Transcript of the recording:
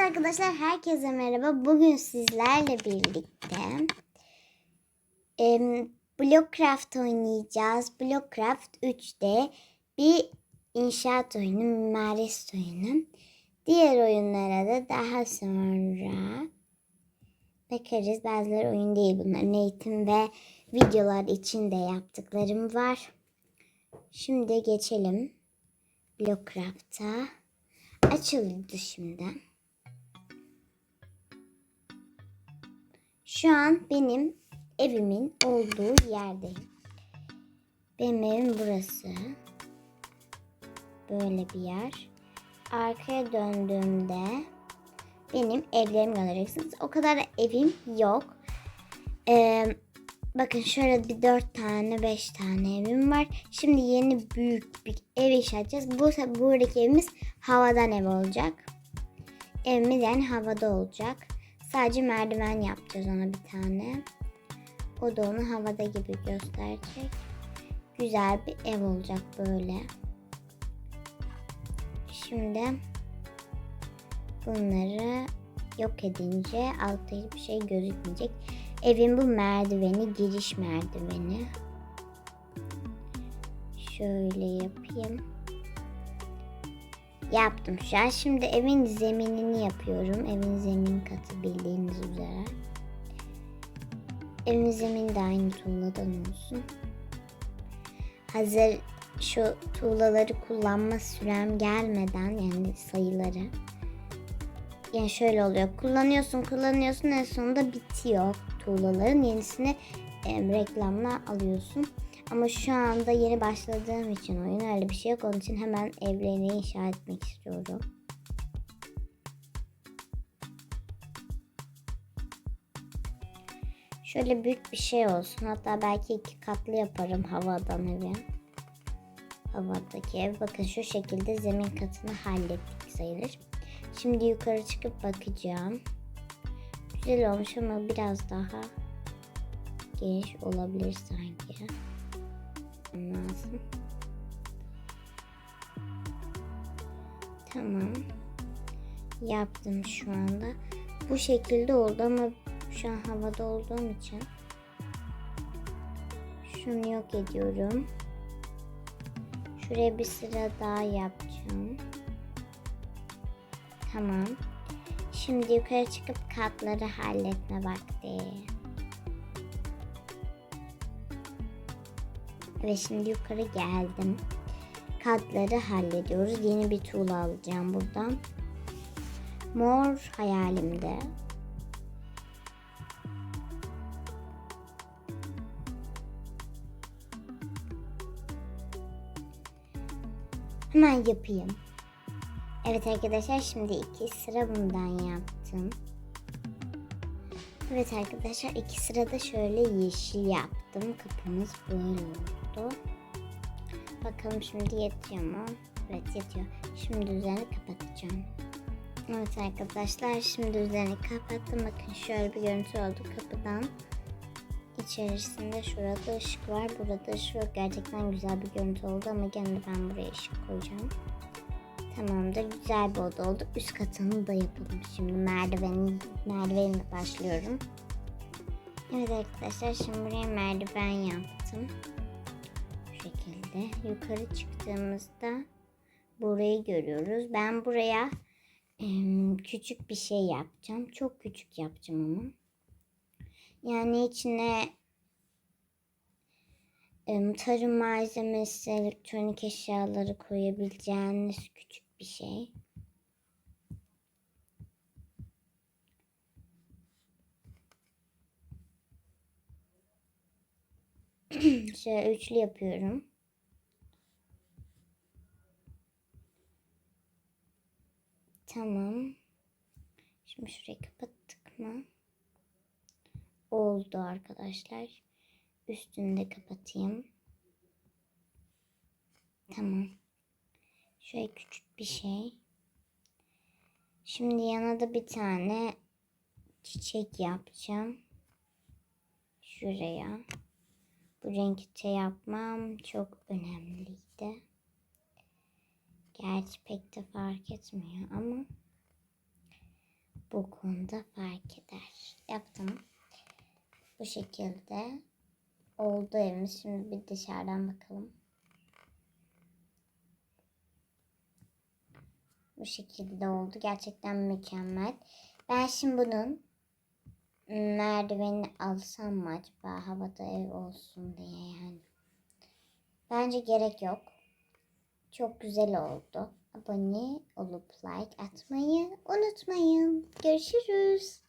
arkadaşlar herkese merhaba. Bugün sizlerle birlikte em, Blockcraft oynayacağız. Blockcraft 3D bir inşaat oyunu, mimarist oyunu. Diğer oyunlara da daha sonra bakarız. Bazıları oyun değil bunların eğitim ve videolar için de yaptıklarım var. Şimdi geçelim Blockcraft'a. Açıldı şimdi. Şu an benim evimin olduğu yerdeyim. Benim evim burası. Böyle bir yer. Arkaya döndüğümde benim evlerimi göreceksiniz. O kadar da evim yok. Ee, bakın şöyle bir dört tane, beş tane evim var. Şimdi yeni büyük bir ev inşa edeceğiz. Bu buradaki evimiz havadan ev olacak. Evimiz yani havada olacak. Sadece merdiven yapacağız ona bir tane. O da onu havada gibi gösterecek. Güzel bir ev olacak böyle. Şimdi bunları yok edince altta hiçbir şey gözükmeyecek. Evin bu merdiveni, giriş merdiveni. Şöyle yapayım. Yaptım şu an. Şimdi evin zeminini yapıyorum. Evin zemin katı bildiğiniz üzere. Evin zemini de aynı tuğladan olsun. Hazır şu tuğlaları kullanma sürem gelmeden yani sayıları. Yani şöyle oluyor. Kullanıyorsun kullanıyorsun en sonunda bitiyor tuğlaların. Yenisini e, reklamla alıyorsun. Ama şu anda yeni başladığım için oyun öyle bir şey yok. Onun için hemen evlerini inşa etmek istiyorum. Şöyle büyük bir şey olsun. Hatta belki iki katlı yaparım havadan evi. Havadaki ev. Bakın şu şekilde zemin katını hallettik sayılır. Şimdi yukarı çıkıp bakacağım. Güzel olmuş ama biraz daha geniş olabilir sanki lazım. Tamam. Yaptım şu anda. Bu şekilde oldu ama şu an havada olduğum için şunu yok ediyorum. Şuraya bir sıra daha yapacağım. Tamam. Şimdi yukarı çıkıp katları halletme vakti. Ve şimdi yukarı geldim. Katları hallediyoruz. Yeni bir tuğla alacağım buradan. Mor hayalimde. Hemen yapayım. Evet arkadaşlar şimdi iki sıra bundan yaptım. Evet arkadaşlar iki sırada şöyle yeşil yaptım. Kapımız böyle oldu. Bakalım şimdi yetiyor mu? Evet yetiyor. Şimdi üzerini kapatacağım. Evet arkadaşlar şimdi üzerini kapattım. Bakın şöyle bir görüntü oldu kapıdan. İçerisinde şurada ışık var. Burada ışık yok. Gerçekten güzel bir görüntü oldu ama gene ben buraya ışık koyacağım. Tamamdır. Güzel bir oda oldu. Üst katını da yapalım. Şimdi merdiveni, merdivenle başlıyorum. Evet arkadaşlar şimdi buraya merdiven yaptım. Şu şekilde. Yukarı çıktığımızda burayı görüyoruz. Ben buraya küçük bir şey yapacağım. Çok küçük yapacağım ama. Yani içine tarım malzemesi, elektronik eşyaları koyabileceğiniz küçük bir şey. Şöyle üçlü yapıyorum. Tamam. Şimdi şurayı kapattık mı? Oldu arkadaşlar. Üstünü de kapatayım. Tamam. Şöyle küçük bir şey. Şimdi yana da bir tane çiçek yapacağım. Şuraya. Bu renkte yapmam çok önemliydi. Gerçi pek de fark etmiyor ama bu konuda fark eder. Yaptım. Bu şekilde oldu evimiz. Şimdi bir dışarıdan bakalım. Bu şekilde oldu. Gerçekten mükemmel. Ben şimdi bunun merdivenini alsam mı acaba havada ev olsun diye yani. Bence gerek yok. Çok güzel oldu. Abone olup like atmayı unutmayın. Görüşürüz.